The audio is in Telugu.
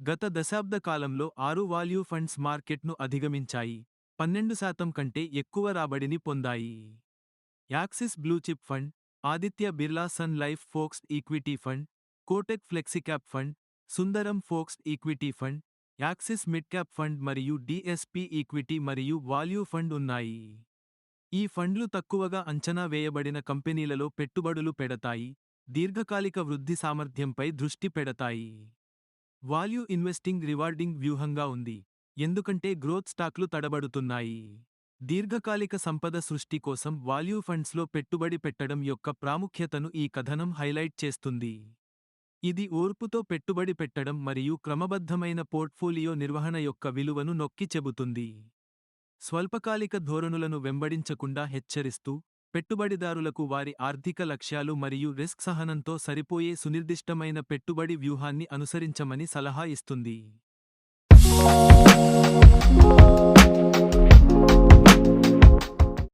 గత దశాబ్ద కాలంలో ఆరు వాల్యూ ఫండ్స్ మార్కెట్ను అధిగమించాయి. పన్నెండు శాతం కంటే ఎక్కువ రాబడిని పొందాయి. Axis blue chip fund Aditya Birla Sun Life focused equity fund Kotak flexicap fund Sundaram focused equity fund Axis mid cap fund మరియు డిఎస్పి ఈక్విటీ మరియు వాల్యూ ఫండ్ ఉన్నాయి. ఈ ఫండ్లు తక్కువగా అంచనా వేయబడిన కంపెనీలలో పెట్టుబడులు పెడతాయి. దీర్ఘకాలిక వృద్ధి సామర్థ్యంపై దృష్టి పెడతాయి. వాల్యూ ఇన్వెస్టింగ్ రివార్డింగ్ వ్యూహంగా ఉంది. ఎందుకంటే గ్రోత్ స్టాక్లు తడబడుతున్నాయి. దీర్ఘకాలిక సంపద సృష్టి కోసం వాల్యూ ఫండ్స్లో పెట్టుబడి పెట్టడం యొక్క ప్రాముఖ్యతను ఈ కథనం హైలైట్ చేస్తుంది. ఇది ఓర్పుతో పెట్టుబడి పెట్టడం మరియు క్రమబద్ధమైన పోర్ట్ఫోలియో నిర్వహణ యొక్క విలువను నొక్కి చెబుతుంది. స్వల్పకాలిక ధోరణులను వెంబడించకుండా హెచ్చరిస్తూ పెట్టుబడిదారులకు వారి ఆర్థిక లక్ష్యాలు మరియు రిస్క్ సహనంతో సరిపోయే సునిర్దిష్టమైన పెట్టుబడి వ్యూహాన్ని అనుసరించమని సలహా ఇస్తుంది.